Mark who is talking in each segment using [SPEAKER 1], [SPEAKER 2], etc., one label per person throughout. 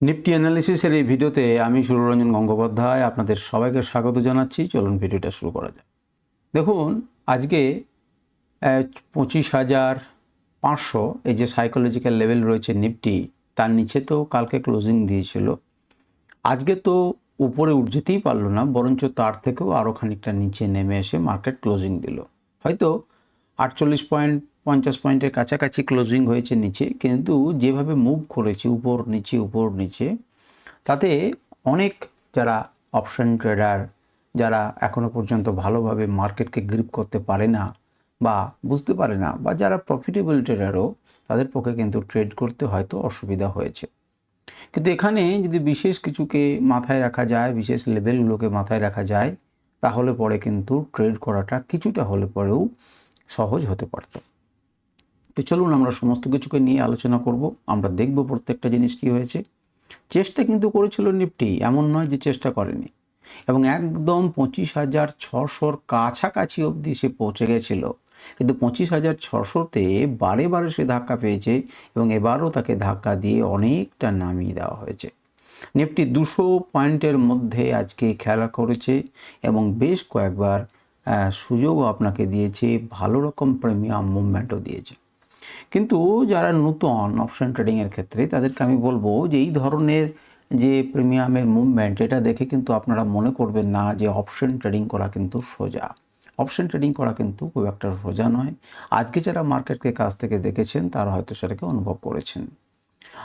[SPEAKER 1] Nifty অ্যানালিসিসের এই ভিডিওতে আমি সুররঞ্জন গঙ্গোপাধ্যায় আপনাদের সবাইকে স্বাগত জানাচ্ছি। চলুন ভিডিওটা শুরু করা যাক। দেখুন, আজকে পঁচিশ হাজার পাঁচশো, এই যে সাইকোলজিক্যাল লেভেল রয়েছে নিফটি, তার নিচে তো কালকে ক্লোজিং দিয়েছিল। আজকে তো উপরে উঠ যেতেই পারল না, বরঞ্চ তার থেকেও আরও খানিকটা নিচে নেমে এসে মার্কেট ক্লোজিং দিল। হয়তো আটচল্লিশ পয়েন্ট পঞ্চাশ পয়েন্টের কাছাকাছি ক্লোজিং হয়েছে নিচে, কিন্তু যেভাবে মুভ করেছে, উপর নিচে উপর নিচে, তাতে অনেক যারা অপশন ট্রেডার যারা এখনও পর্যন্ত ভালোভাবে মার্কেটকে গ্রিপ করতে পারে না বা বুঝতে পারে না, বা যারা প্রফিটেবল ট্রেডারও তাদের পক্ষে কিন্তু ট্রেড করতে হয়তো অসুবিধা হয়েছে। কিন্তু এখানে যদি বিশেষ কিছুকে মাথায় রাখা যায়, বিশেষ লেভেলগুলোকে মাথায় রাখা যায়, তাহলে পরে কিন্তু ট্রেড করাটা কিছুটা হলে পরেও সহজ হতে পারত। তো চলুন আমরা সমস্ত কিছুকে নিয়ে আলোচনা করব। আমরা দেখব প্রত্যেকটা জিনিস কি হয়েছে। চেষ্টা কিন্তু করেছিল নিফটি, এমন নয় যে চেষ্টা করেনি। এবং একদম পঁচিশ হাজার ছশোর কাছাকাছি অবধি সে পৌঁছে গেছিল। কিন্তু পঁচিশ হাজার ছশোতে বারে বারে সে ধাক্কা পেয়েছে এবং এবারও তাকে ধাক্কা দিয়ে অনেকটা নামিয়ে দেওয়া হয়েছে। নিফটি দুশো পয়েন্টের মধ্যে আজকে খেলা করেছে এবং বেশ কয়েকবার সুযোগও আপনাকে দিয়েছে, ভালো রকম প্রিমিয়াম মুভমেন্টও দিয়েছে। কিন্তু যারা নতুন অপশন ট্রেডিংয়ের ক্ষেত্রে, তাদেরকে আমি বলব যে এই ধরনের যে প্রিমিয়ামের মুভমেন্ট এটা দেখে কিন্তু আপনারা মনে করবেন না যে অপশন ট্রেডিং করা কিন্তু সোজা। অপশন ট্রেডিং করা কিন্তু খুব একটা সোজা নয়। আজকে যারা মার্কেটকে কাছ থেকে দেখেছেন, তারা হয়তো সেটাকে অনুভব করেছেন।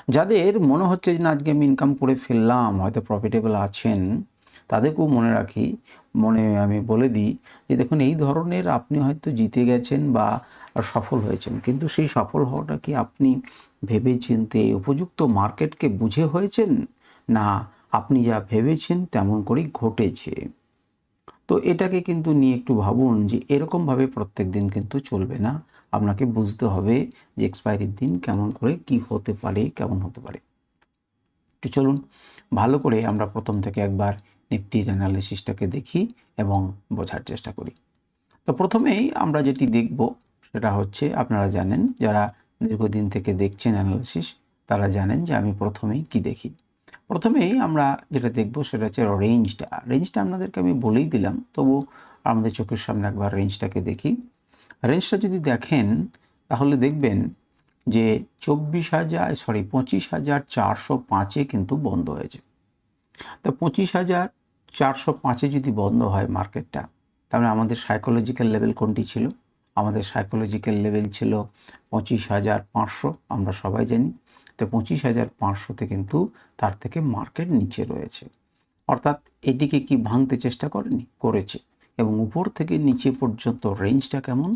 [SPEAKER 1] যাদের মনে হচ্ছে যে না, আজকে আমি ইনকাম করে ফেললাম, হয়তো প্রফিটেবল আছেন, তাদেরকেও মনে রাখি, মনে আমি বলে দিই যে দেখুন, এই ধরনের আপনি হয়তো জিতে গেছেন বা সফল হয়েছেন। কিন্তু সেই সফল হওয়াটা কি আপনি ভেবে চিনতে উপযুক্ত মার্কেটকে বুঝে হয়েছেন? না, আপনি যা ভেবেছেন তেমন করেই ঘটেছে। তো এটাকে কিন্তু নিয়ে একটু ভাবুন যে এরকমভাবে প্রত্যেক দিন কিন্তু চলবে না। আপনাকে বুঝতে হবে যে এক্সপায়ারির দিন কেমন করে কি হতে পারে, কেমন হতে পারে। তো চলুন, ভালো করে আমরা প্রথম থেকে একবার নিফটির অ্যানালিসিসটাকে দেখি এবং বোঝার চেষ্টা করি। তো প্রথমেই আমরা যেটি দেখব সেটা হচ্ছে আপনারা জানেন, যারা দীর্ঘদিন থেকে দেখছেন অ্যানালিসিস তারা জানেন যে আমি প্রথমেই কি দেখি। প্রথমেই আমরা যেটা দেখব সেটা হচ্ছে রেঞ্জটা রেঞ্জটা আপনাদেরকে আমি বলেই দিলাম, তবু আমাদের চোখের সামনে একবার রেঞ্জটাকে দেখি। রেঞ্জটা যদি দেখেন, তাহলে দেখবেন যে চব্বিশ হাজার সরি পঁচিশ হাজার চারশো পাঁচে কিন্তু বন্ধ হয়েছে। তা পঁচিশ হাজার চারশো পাঁচে যদি বন্ধ হয় মার্কেটটা তাহলে আমাদের সাইকোলজিক্যাল লেভেল কোনটি ছিল? আমাদের সাইকোলজিক্যাল লেভেল ছিল পঁচিশ হাজার পাঁচশো, আমরা সবাই জানি। তো পঁচিশ হাজার পাঁচশোতে কিন্তু তার থেকে মার্কেট নিচে রয়েছে। অর্থাৎ এটিকে কি ভাঙতে চেষ্টা করেনি? করেছে। এবং উপর থেকে নিচে পর্যন্ত রেঞ্জটা কেমন?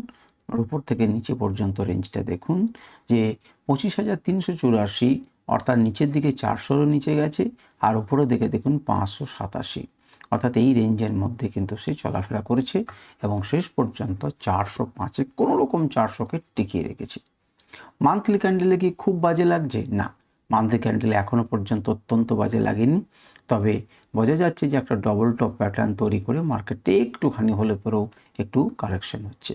[SPEAKER 1] উপর থেকে নিচে পর্যন্ত রেঞ্জটা দেখুন যে পঁচিশ হাজার তিনশো চুরাশি, অর্থাৎ নিচের দিকে চারশোরও নিচে গেছে, আর উপরের দিকে দেখুন পাঁচশো সাতাশি। অর্থাৎ এই রেঞ্জের মধ্যে কিন্তু সে চলাফেরা করেছে এবং শেষ পর্যন্ত চারশো পাঁচে কোনো রকম চারশোকে টিকিয়ে রেখেছে। মান্থলি ক্যান্ডেলে কি খুব বাজে লাগছে? না। মান্থলি ক্যান্ডেলে এখনও পর্যন্ত অত্যন্ত বাজে লাগেনি। তবে বোঝা যাচ্ছে যে একটা ডবল টপ প্যাটার্ন তৈরি করে মার্কেটে একটুখানি হলে পরেও একটু কারেকশন হচ্ছে।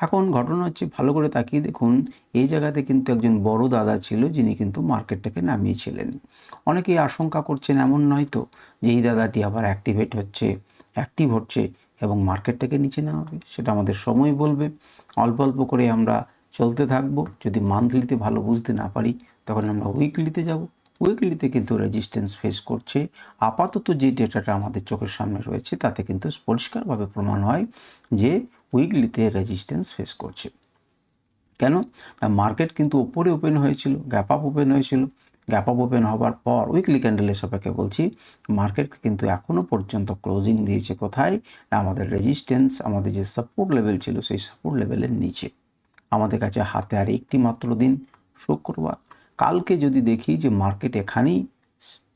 [SPEAKER 1] এখন ঘটনা হচ্ছে, ভালো করে তাকিয়ে দেখুন, এই জায়গাতে কিন্তু একজন বড় দাদা ছিল যিনি কিন্তু মার্কেটটাকে নামিয়েছিলেন। অনেকেই আশঙ্কা করছেন, এমন নয় তো যে এই দাদাটি আবার অ্যাক্টিভেট হচ্ছে অ্যাক্টিভ হচ্ছে এবং মার্কেটটাকে নিচে নামাবে? সেটা আমাদের সময় বলবে। অল্প অল্প করে আমরা চলতে থাকব। যদি মান্থলিতে ভালো বুঝতে না পারি, তখন আমরা উইকলিতে যাব। উইকলিতে কিন্তু রেজিস্ট্যান্স ফেস করছে। আপাতত যে ডেটাটা আমাদের চোখের সামনে রয়েছে, তাতে কিন্তু পরিষ্কারভাবে প্রমাণ হয় যে উইকলিতে রেজিস্ট্যান্স ফেস করছে। কেন? না মার্কেট কিন্তু ওপরে ওপেন হয়েছিল গ্যাপ আপ ওপেন হয়েছিল। গ্যাপ আপ ওপেন হওয়ার পর উইকলি ক্যান্ডেলের সাপেক্ষে বলছি মার্কেট কিন্তু এখনও পর্যন্ত ক্লোজিং দিয়েছে কোথায়? না, আমাদের রেজিস্ট্যান্স আমাদের যে সাপোর্ট লেভেল ছিল, সেই সাপোর্ট লেভেলের নিচে। আমাদের কাছে হাতে আর একটি মাত্র দিন, শুক্রবার। কালকে যদি দেখি যে মার্কেট এখানেই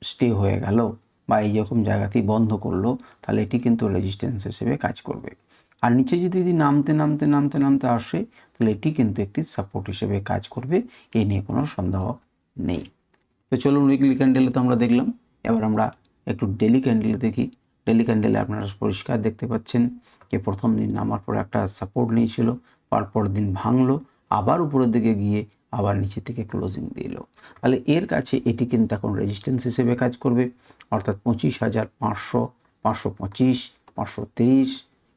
[SPEAKER 1] স্টে হয়ে গেল বা এই রকম জায়গাতেই বন্ধ করল, তাহলে এটি কিন্তু রেজিস্ট্যান্স হিসেবে কাজ করবে। আর নিচে যদি যদি নামতে নামতে নামতে নামতে আসে, তাহলে এটি কিন্তু একটি সাপোর্ট হিসেবে কাজ করবে। এই নিয়ে কোনো সন্দেহ নেই। তো চলুন উইকলি ক্যান্ডেলে তো আমরা দেখলাম। এবার আমরা একটু ডেলি ক্যান্ডেলে দেখি। ডেলি ক্যান্ডেলে আপনারা পরিষ্কার দেখতে পাচ্ছেন যে প্রথম দিন নামার পর একটা সাপোর্ট নিয়েছিল, পরপর দিন ভাঙলো, আবার উপরের দিকে গিয়ে আবার নিচে থেকে ক্লোজিং দিল তাহলে এর কাছে এটি কিন্তু এখন রেজিস্ট্যান্স হিসেবে কাজ করবে। অর্থাৎ পঁচিশ হাজার পাঁচশো পাঁচশো পঁচিশ, পাঁচশো তিরিশ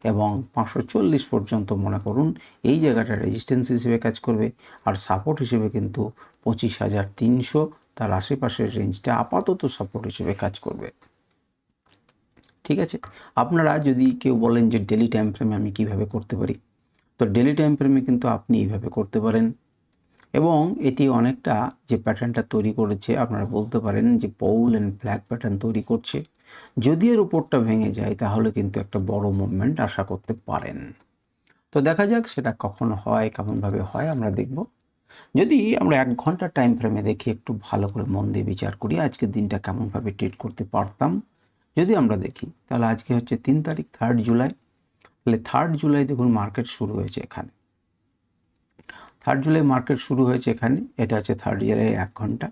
[SPEAKER 1] এবং পাঁচশো চল্লিশ পর্যন্ত মনে করুন এই জায়গাটা রেজিস্ট্যান্স হিসেবে কাজ করবে। আর সাপোর্ট হিসেবে কিন্তু পঁচিশ হাজার তিনশো, তার আশেপাশের রেঞ্জটা আপাতত সাপোর্ট হিসেবে কাজ করবে। ঠিক আছে? আপনারা যদি কেউ বলেন যে ডেলি টাইম ফ্রেমে আমি কীভাবে করতে পারি, তো ডেলি টাইম ফ্রেমে কিন্তু আপনি এইভাবে করতে পারেন। এবং এটি অনেকটা যে প্যাটার্নটা তৈরি করেছে, আপনারা বলতে পারেন যে পৌল অ্যান্ড ফ্ল্যাগ প্যাটার্ন তৈরি করছে। যদি এর উপরটা ভেঙে যায়, তাহলে কিন্তু একটা বড় মুভমেন্ট আশা করতে পারেন। তো দেখা যাক সেটা কখন হয়, কেমনভাবে হয়, আমরা দেখব। যদি আমরা এক ঘণ্টা টাইম ফ্রেমে দেখি, একটু ভালো করে মন দিয়ে বিচার করি, আজকের দিনটা কেমনভাবে ট্রিট করতে পারতাম। যদি আমরা দেখি, তাহলে আজকে হচ্ছে তিন তারিখ থার্ড জুলাই তাহলে থার্ড জুলাই দেখুন মার্কেট শুরু হয়েছে এখানে। থার্ড জুলাই মার্কেট শুরু হয়েছে এখানে, এটা হচ্ছে থার্ড জুলাই এক ঘণ্টা।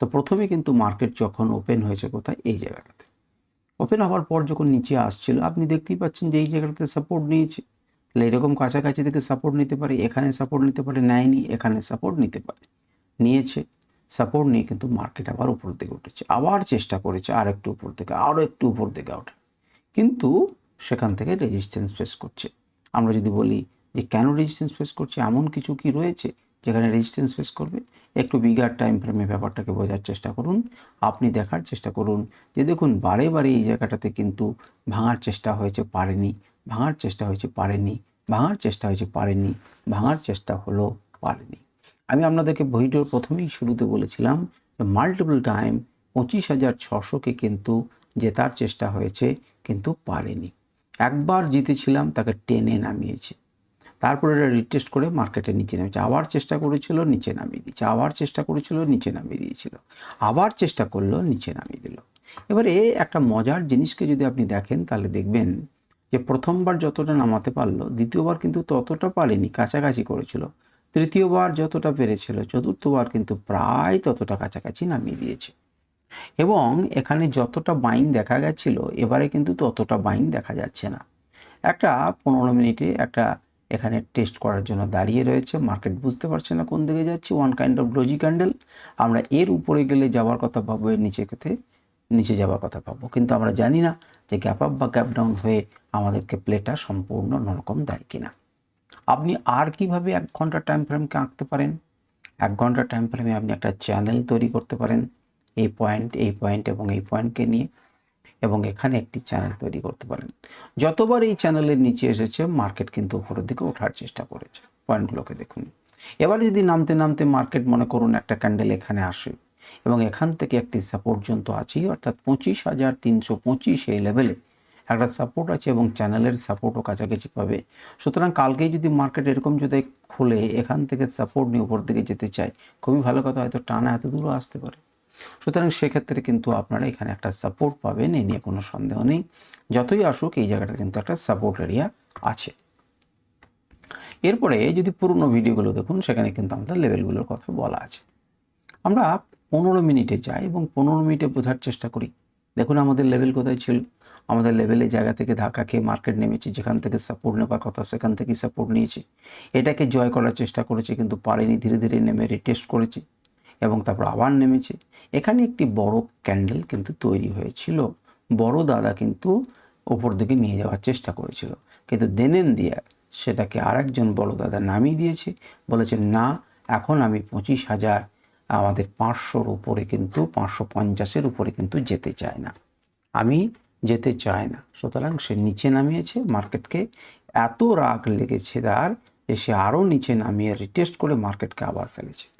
[SPEAKER 1] তো প্রথমে কিন্তু মার্কেট যখন ওপেন হয়েছে কোথায়? এই জায়গাটাতে। ওপেন হওয়ার পর যখন নিচে আসছিল, আপনি দেখতেই পাচ্ছেন যে এই জায়গাটাতে সাপোর্ট নিয়েছে। তাহলে এরকম কাছাকাছি থেকে সাপোর্ট নিতে পারে, এখানে সাপোর্ট নিতে পারে, নেয়নি, এখানে সাপোর্ট নিতে পারে। নিয়েছে সাপোর্ট নিয়ে কিন্তু মার্কেট আবার উপর দিকে উঠেছে, আবার চেষ্টা করেছে আর একটু উপর থেকে আরও একটু উপর দিকে ওঠে। কিন্তু সেখান থেকে রেজিস্ট্যান্স ফেস করছে। আমরা যদি বলি যে কেন রেজিস্ট্যান্স ফেস করছে, এমন কিছু কি রয়েছে যেখানে রেজিস্ট্যান্স ফেস করবে, একটু বিগার টাইম ফ্রেমে ব্যাপারটাকে বোঝার চেষ্টা করুন, আপনি দেখার চেষ্টা করুন যে দেখুন বারে বারে এই জায়গাটাতে কিন্তু ভাঙার চেষ্টা হয়েছে, পারেনি, ভাঙার চেষ্টা হয়েছে, পারেনি, ভাঙার চেষ্টা হয়েছে, পারেনি, ভাঙার চেষ্টা হলো, পারেনি। আমি আপনাদেরকে ভিডিওর প্রথমেই শুরুতে বলেছিলাম মাল্টিপল টাইম পঁচিশ হাজার ছশোকে কিন্তু জেতার চেষ্টা হয়েছে, কিন্তু পারেনি। একবার জিতেছিলাম, তাকে টেনে নামিয়েছে। তারপরে এটা রিটেস্ট করে মার্কেটে নিচে নেমেছে আবার চেষ্টা করেছিল, নিচে নামিয়ে দিয়েছে। আবার চেষ্টা করেছিল, নিচে নামিয়ে দিয়েছিল। আবার চেষ্টা করল, নিচে নামিয়ে দিল। এবারে একটা মজার জিনিসকে যদি আপনি দেখেন, তাহলে দেখবেন যে প্রথমবার যতটা নামাতে পারল, দ্বিতীয়বার কিন্তু ততটা পারেনি, কাছাকাছি করেছিল। তৃতীয়বার যতটা পেরেছিল, চতুর্থবার কিন্তু প্রায় ততটা কাছাকাছি নামিয়ে দিয়েছে। এবং এখানে যতটা বাইন দেখা গেছিল, এবারে কিন্তু ততটা বাইন দেখা যাচ্ছে না। একটা পনেরো মিনিটে একটা এখানে টেস্ট করার জন্য দাঁড়িয়ে রয়েছে। মার্কেট বুঝতে পারছে না কোন দিকে যাচ্ছে। ওয়ান কাইন্ড অফ গ্লোজি ক্যান্ডেল আমরা এর উপরে গেলে যাওয়ার কথা ভাববো, এর নিচে খেতে নিচে যাওয়ার কথা ভাববো। কিন্তু আমরা জানি না যে গ্যাপ আপ বা গ্যাপ ডাউন হয়ে আমাদেরকে প্লেটা সম্পূর্ণ নরকম দেয় কিনা। আপনি আর কীভাবে এক ঘণ্টা টাইম ফ্রেমকে আঁকতে পারেন? এক ঘণ্টা টাইম ফ্রেমে আপনি একটা চ্যানেল তৈরি করতে পারেন। এই পয়েন্ট এই পয়েন্ট এবং এই পয়েন্টকে নিয়ে। এবং এখানে একটি চ্যানেল তৈরি করতে পারেন। যতবার এই চ্যানেলের নিচে এসেছে মার্কেট কিন্তু উপরের দিকে ওঠার চেষ্টা করেছে। পয়েন্টগুলোকে দেখুন। এবার যদি নামতে নামতে মার্কেট মনে করুন একটা ক্যান্ডেল এখানে আসে এবং এখান থেকে একটি সাপোর্ট পর্যন্ত আছেই, অর্থাৎ পঁচিশ হাজার তিনশো পঁচিশ এই লেভেলে একটা সাপোর্ট আছে এবং চ্যানেলের সাপোর্টও কাছাকাছি পাবে। সুতরাং কালকেই যদি মার্কেট এরকম যদি খুলে, এখান থেকে সাপোর্ট নিয়ে উপর দিকে যেতে চায়, খুবই ভালো কথা, হয়তো টানা এত দূরও আসতে পারে। সুতরাং সেক্ষেত্রে কিন্তু আপনারা এখানে একটা সাপোর্ট পাবেন এই নিয়ে কোনো সন্দেহ নেই। যতই আসুক, এই জায়গাটা কিন্তু একটা সাপোর্ট এরিয়া আছে। এরপরে যদি পুরনো ভিডিওগুলো দেখুন, সেখানে কিন্তু আমাদের লেভেলগুলোর কথা বলা আছে। আমরা পনেরো মিনিটে যাই এবং পনেরো মিনিটে বোঝার চেষ্টা করি। দেখুন আমাদের লেভেল কোথায় ছিল। আমাদের লেভেলের জায়গা থেকে ধাক্কা খেয়ে মার্কেট নেমেছে, যেখান থেকে সাপোর্ট নেবার কথা সেখান থেকেই সাপোর্ট নিয়েছে। এটাকে জয় করার চেষ্টা করেছে, কিন্তু পারেনি, ধীরে ধীরে নেমে রিটেস্ট করেছে। এবং তারপর আবার নেমেছে। এখানে একটি বড় ক্যান্ডেল কিন্তু তৈরি হয়েছিল। বড় দাদা কিন্তু ওপর দিকে নিয়ে যাওয়ার চেষ্টা করেছিল। কিন্তু দেনেন দিয়া সেটাকে আরেকজন বড় দাদা নামিয়ে দিয়েছে। বলেছে, না, এখন আমি পঁচিশ হাজার আমাদের পাঁচশোর উপরে কিন্তু, পাঁচশো পঞ্চাশের উপরে কিন্তু যেতে চায় না। আমি যেতে চায় না। সুতরাং সে নিচে নামিয়েছে মার্কেটকে। এত রাগ লেগেছে তার যে সে আরও নিচে নামিয়ে রিটেস্ট করে মার্কেটকে আবার ফেলেছে।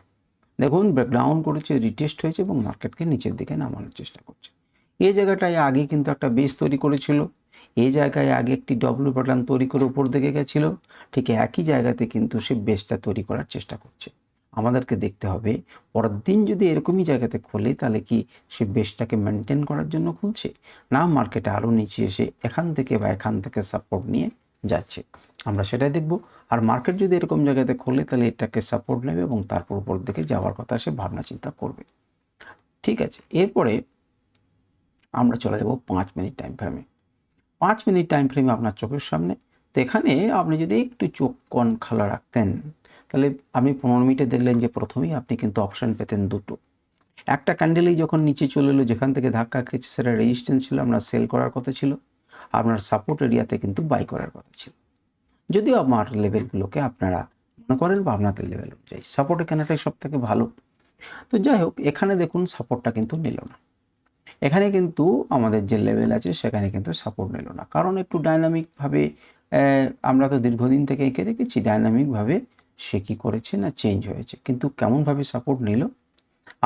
[SPEAKER 1] দেখুন ব্রেকডাউন করেছে রিটেস্ট হয়েছে এবং মার্কেটকে নিচের দিকে নামানোর চেষ্টা করছে। এই জায়গাটায় আগে কিন্তু একটা বেস তৈরি করেছিল। এই জায়গায় আগে একটি ডব্লিউ প্যাটার্ন তৈরি করে উপর দিকে গেছিল। ঠিক একই জায়গাতে কিন্তু সে বেসটা তৈরি করার চেষ্টা করছে। আমাদেরকে দেখতে হবে, পরের দিন যদি এরকমই জায়গাতে খোলে, তাহলে কি সে বেসটাকে মেনটেন করার জন্য খুলছে? না মার্কেটে আরও নিচে এসে এখান থেকে বা এখান থেকে সাপোর্ট নিয়ে যাচ্ছে। আমরা সেটাই দেখব। আর মার্কেট যদি এরকম জায়গাতে খোলে, তাহলে এটাকে সাপোর্ট নেবে এবং তারপর উপর দিকে যাওয়ার কথা সে ভাবনা চিন্তা করবে। ঠিক আছে, এরপরে আমরা চলে যাব পাঁচ মিনিট টাইম ফ্রেমে পাঁচ মিনিট টাইম ফ্রেমে আপনার চোখের সামনে। তো এখানে আপনি যদি একটু চোখ কন খালা রাখতেন, তাহলে আপনি পনেরো মিনিটে দেখলেন যে প্রথমেই আপনি কিন্তু অপশান পেতেন দুটো। একটা ক্যান্ডেলেই যখন নিচে চলে এলো, যেখান থেকে ধাক্কা খেয়েছে, সেটা রেজিস্ট্যান্স ছিল, আপনার সেল করার কথা ছিল। আপনার সাপোর্ট এরিয়াতে কিন্তু বাই করার কথা ছিল। যদিও আমার লেভেলগুলোকে আপনারা মনে করেন বা আপনাদের লেভেল অনুযায়ী সাপোর্টে কেনাটাই সব থেকে ভালো। তো যাই হোক, এখানে দেখুন সাপোর্টটা কিন্তু নিল না। এখানে কিন্তু আমাদের যে লেভেল আছে, সেখানে কিন্তু সাপোর্ট নিল না। কারণ একটু ডাইনামিকভাবে আমরা তো দীর্ঘদিন থেকে এঁকে রেখেছি ডাইনামিকভাবে সে কী করেছে না চেঞ্জ হয়েছে। কিন্তু কেমনভাবে সাপোর্ট নিল,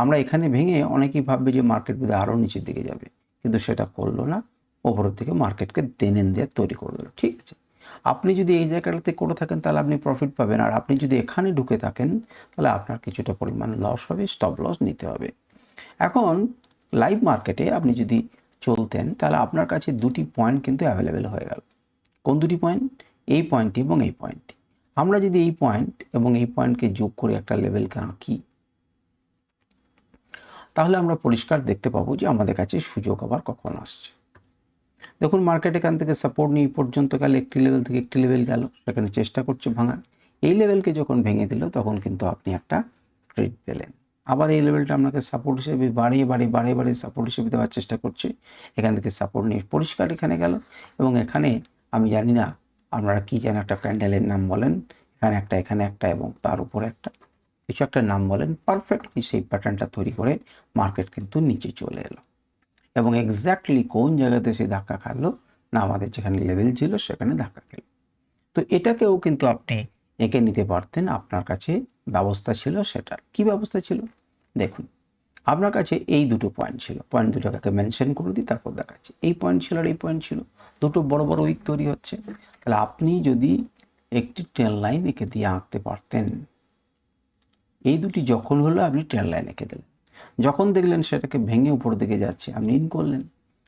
[SPEAKER 1] আমরা এখানে ভেঙে অনেকেই ভাববে যে মার্কেট বোধহয় আরও নিচের দিকে যাবে। কিন্তু সেটা করল না। ওপরের থেকে মার্কেটকে দেনেন দেওয়ার তৈরি করে দিল ঠিক আছে? আপনি যদি এই জায়গাটাতে করে থাকেন, তাহলে আপনি প্রফিট পাবেন। আর আপনি যদি এখানে ঢুকে থাকেন, তাহলে আপনার কিছুটা পরিমাণ লস হবে স্টপ লস নিতে হবে। এখন লাইভ মার্কেটে আপনি যদি চলতেন, তাহলে আপনার কাছে দুটি পয়েন্ট কিন্তু অ্যাভেলেবেল হয়ে গেল। কোন দুটি পয়েন্ট এই পয়েন্টটি এবং এই পয়েন্টটি আমরা যদি এই পয়েন্ট এবং এই পয়েন্টকে যোগ করে একটা লেভেলকে আঁকি, তাহলে আমরা পরিষ্কার দেখতে পাবো যে আমাদের কাছে সুযোগ আবার কখন আসছে। দেখুন মার্কেট এখান থেকে সাপোর্ট নিয়ে পর্যন্ত গেলে, একটি লেভেল থেকে একটি লেভেল গেল। সেখানে চেষ্টা করছে ভাঙার। এই লেভেলকে যখন ভেঙে দিল, তখন কিন্তু আপনি একটা ট্রেড পেলেন। আবার এই লেভেলটা আপনাকে সাপোর্ট হিসেবে বাড়িয়ে বাড়িয়ে বাড়িয়ে বাড়িয়ে সাপোর্ট হিসেবে দেওয়ার চেষ্টা করছে। এখান থেকে সাপোর্ট নিয়ে পরিষ্কার এখানে গেল। এবং এখানে আমি জানি না আপনারা কী যেন একটা প্যান্ডেলের নাম বলেন। এখানে একটা এখানে একটা এবং তার উপরে একটা। কিছু একটা নাম বলেন পারফেক্ট সেই প্যাটার্নটা তৈরি করে মার্কেট কিন্তু নিচে চলে এলো। এবং এক্স্যাক্টলি কোন জায়গাতে সে ধাক্কা খালো, না আমাদের যেখানে লেভেল ছিল সেখানে ধাক্কা খেল। তো এটাকেও কিন্তু আপনি এঁকে নিতে পারতেন, আপনার কাছে ব্যবস্থা ছিল সেটার কি ব্যবস্থা ছিল? দেখুন, আপনার কাছে এই দুটো পয়েন্ট ছিল। পয়েন্ট দুটোকে মেনশন করে দিই, তারপর দেখাচ্ছি। এই পয়েন্ট ছিল আর এই পয়েন্ট ছিল। দুটো বড় বড় উইক তৈরি হচ্ছে। তাহলে আপনি যদি একটি ট্রেন লাইন এঁকে দিয়ে আঁকতে পারতেন, এই দুটি যখন হলো আপনি ট্রেন লাইন এঁকে দিলেন। যখন দেখলেন সেটাকে ভেঙে উপর দিকে যাচ্ছে, আপনি ইন করলেন।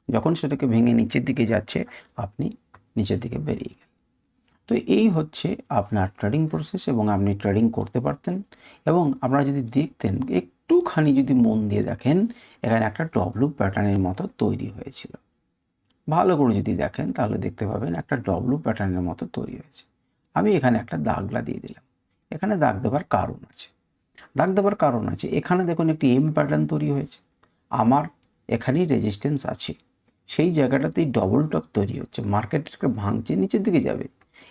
[SPEAKER 1] যখন সেটাকে ভেঙে নিচের দিকে যাচ্ছে, আপনি নিচের দিকে বেরিয়ে গেলেন। তো এই হচ্ছে আপনার ট্রেডিং প্রসেস এবং আপনি ট্রেডিং করতে পারতেন এবং আপনারা যদি দেখতেন, একটুখানি যদি মন দিয়ে দেখেন, এখানে একটা ডব্লু প্যাটার্নের মতো তৈরি হয়েছিল। ভালো করে যদি দেখেন, তাহলে দেখতে পাবেন একটা ডব্লু প্যাটার্নের মতো তৈরি হয়েছে। আমি এখানে একটা দাগলা দিয়ে দিলাম। এখানে দাগ দেওয়ার কারণ আছে। দাগ দেওয়ার কারণ আছে এখানে দেখুন একটি এম প্যাটার্ন তৈরি হয়েছে। আমার এখানেই রেজিস্ট্যান্স আছে। সেই জায়গাটাতেই ডবল টপ তৈরি হচ্ছে। মার্কেটকে ভাঙছে, নিচের দিকে যাবে।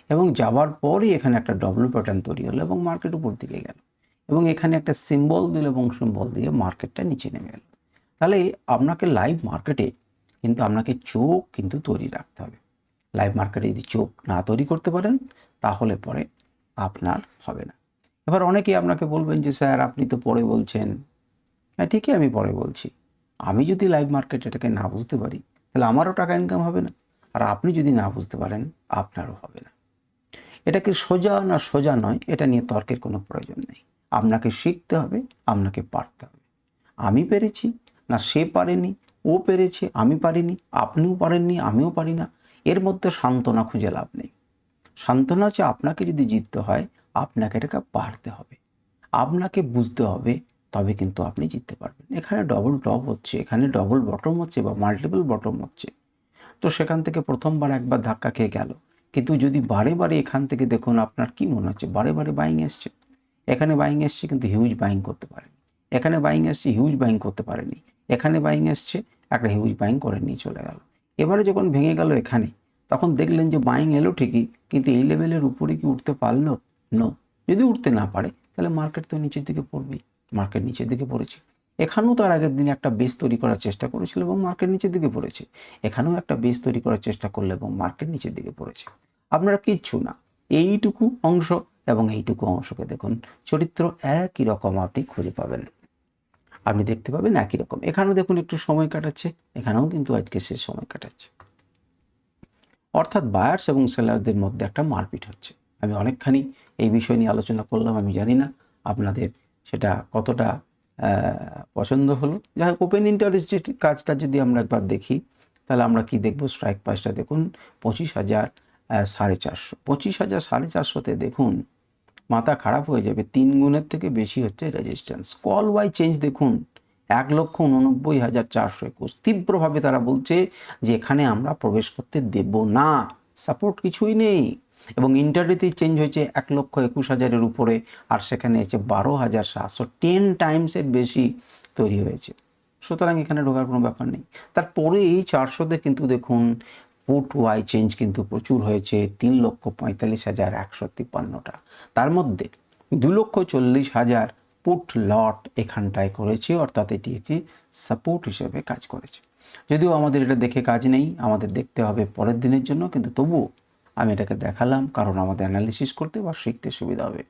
[SPEAKER 1] এবং যাওয়ার পরই এখানে একটা ডবল প্যাটার্ন তৈরি হলো এবং মার্কেট উপর দিকে গেল। এবং এখানে একটা সিম্বল দিল এবং সিম্বল দিয়ে মার্কেটটা নিচে নেমে গেল। তাহলে আপনাকে লাইভ মার্কেটে কিন্তু আপনাকে চোখ কিন্তু তৈরি রাখতে হবে। লাইভ মার্কেটে যদি চোখ না তৈরি করতে পারেন, তাহলে পরে আপনার হবে না। এবার অনেকেই আপনাকে বলবেন যে, স্যার, আপনি তো পরে বলছেন। হ্যাঁ ঠিকই আমি পরে বলছি। আমি যদি লাইভ মার্কেট এটাকে না বুঝতে পারি, তাহলে আমারও টাকা ইনকাম হবে না। আর আপনি যদি না বুঝতে পারেন, আপনারও হবে না। এটাকে সোজা না সোজা নয়, এটা নিয়ে তর্কের কোনো প্রয়োজন নেই। আপনাকে শিখতে হবে, আপনাকে পারতে হবে। আমি পেরেছি, না সে পারেনি, ও পেরেছে, আমি পারিনি, আপনিও পারেননি, আমিও পারি না। এর মধ্যে সান্ত্বনা খুঁজে লাভ নেই। সান্ত্বনা হচ্ছে আপনাকে যদি জিততে হয় আপনাকে এটাকে পারতে হবে। আপনাকে বুঝতে হবে, তবে কিন্তু আপনি জিততে পারবেন। এখানে ডবল টপ হচ্ছে, এখানে ডবল বটম হচ্ছে বা মাল্টিপল বটম হচ্ছে। তো সেখান থেকে প্রথমবার একবার ধাক্কা খেয়ে গেল। কিন্তু যদি বারে বারে এখান থেকে দেখুন আপনার কি মনে হচ্ছে, বারে বারে বাইং এসছে। এখানে বাইং এসছে কিন্তু হিউজ বাইং করতে পারেনি। এখানে বাইং এসছে হিউজ বাইং করতে পারেনি। এখানে বাইং এসছে, একটা হিউজ বাইং করে নিয়ে চলে গেল। এবারে যখন ভেঙে গেল এখানে, তখন দেখলেন যে বাইং এলো ঠিকই, কিন্তু এই লেভেলের উপরে কি উঠতে পারল? নো যদি উঠতে না পারে, তাহলে মার্কেট তো নিচের দিকে পড়বেই। মার্কেট নিচের দিকে পড়েছে। এখানেও তার আগের দিনে একটা বেস তৈরি করার চেষ্টা করেছিল এবং মার্কেট নিচের দিকে পড়েছে। এখানেও একটা বেস তৈরি করার চেষ্টা করল এবং মার্কেট নিচের দিকে পড়েছে। আপনারা কিচ্ছু না। এইটুকু অংশ এবং এইটুকু অংশকে দেখুন। চরিত্র একই রকম আপনি খুঁজে পাবেন। আপনি দেখতে পাবেন একই রকম। এখানেও দেখুন একটু সময় কাটাচ্ছে। এখানেও কিন্তু আজকে সে সময় কাটাচ্ছে। অর্থাৎ বায়ার্স এবং সেলারদের মধ্যে একটা মারপিট হচ্ছে। আমি অনেকখানি এই বিষয় নিয়ে আলোচনা করলাম, আমি জানি না আপনাদের সেটা কতটা পছন্দ হলো। যাই হোক ওপেন ইন্টারেস্ট কাজটা যদি আমরা একবার দেখি, তাহলে আমরা কি দেখব? স্ট্রাইক প্রাইসটা দেখুন, পঁচিশ হাজার সাড়ে চারশো। পঁচিশ হাজার, সাড়ে চারশোতে দেখুন, মাথা খারাপ হয়ে যাবে। তিন গুণের থেকে বেশি হচ্ছে রেজিস্ট্যান্স কল ওয়াই চেঞ্জ দেখুন, এক লক্ষ উননব্বই হাজার চারশো একুশ। তীব্রভাবে তারা বলছে যে এখানে আমরা প্রবেশ করতে দেব না। সাপোর্ট কিছুই নেই। এবং ইন্টারডেতেই চেঞ্জ হয়েছে এক লক্ষ একুশ হাজারের উপরে, আর সেখানে এসে বারো হাজার সাতশো টেন টাইমসের বেশি তৈরি হয়েছে। সুতরাং এখানে ঢোকার কোনো ব্যাপার নেই। তারপরে এই চারশোতে কিন্তু দেখুন পুট ওয়াই চেঞ্জ কিন্তু প্রচুর হয়েছে, তিন লক্ষ পঁয়তাল্লিশ হাজার একশো তিপ্পান্নটা। তার মধ্যে দু লক্ষ চল্লিশ হাজার পুট লট এখানটায় করেছে, অর্থাৎ এটি একটি সাপোর্ট হিসেবে কাজ করেছে। যদিও আমাদের এটা দেখে কাজ নেই, আমাদের দেখতে হবে পরের দিনের জন্য, কিন্তু তবুও আমি এটাকে দেখালাম, কারণ আমাদের অ্যানালিসিস করতে বা শিখতে সুবিধা হবে।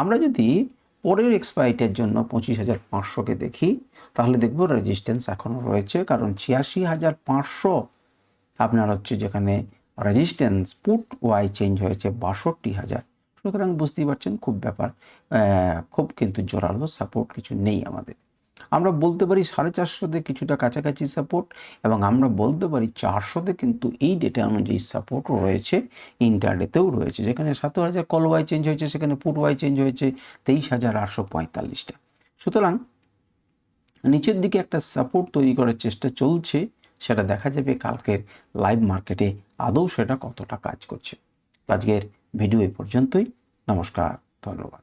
[SPEAKER 1] আমরা যদি পরের এক্সপাইটের জন্য পঁচিশ হাজার পাঁচশোকে দেখি, তাহলে দেখব রেজিস্ট্যান্স এখনও রয়েছে, কারণ ছিয়াশি হাজার পাঁচশো আপনার হচ্ছে যেখানে রেজিস্ট্যান্স পুট ওয়াই চেঞ্জ হয়েছে বাষট্টি হাজার। সুতরাং বুঝতেই পারছেন, খুব ব্যাপার খুব কিন্তু জোরালো সাপোর্ট কিছু নেই আমাদের। আমরা বলতে পারি সাড়ে চারশোতে কিছুটা কাছাকাছি সাপোর্ট এবং আমরা বলতে পারি চারশোতে কিন্তু এই ডেটা অনুযায়ী সাপোর্ট রয়েছে ইন্টারডেতেও রয়েছে। যেখানে সতেরো হাজার কল ওয়াই চেঞ্জ হয়েছে, সেখানে পুট ওয়াই চেঞ্জ হয়েছে, তেইশ হাজার আটশো পঁয়তাল্লিশটা। সুতরাং নিচের দিকে একটা সাপোর্ট তৈরি করার চেষ্টা চলছে, সেটা দেখা যাবে কালকের লাইভ মার্কেটে আদৌ সেটা কতটা কাজ করছে। আজকের ভিডিও এ পর্যন্তই। নমস্কার, ধন্যবাদ।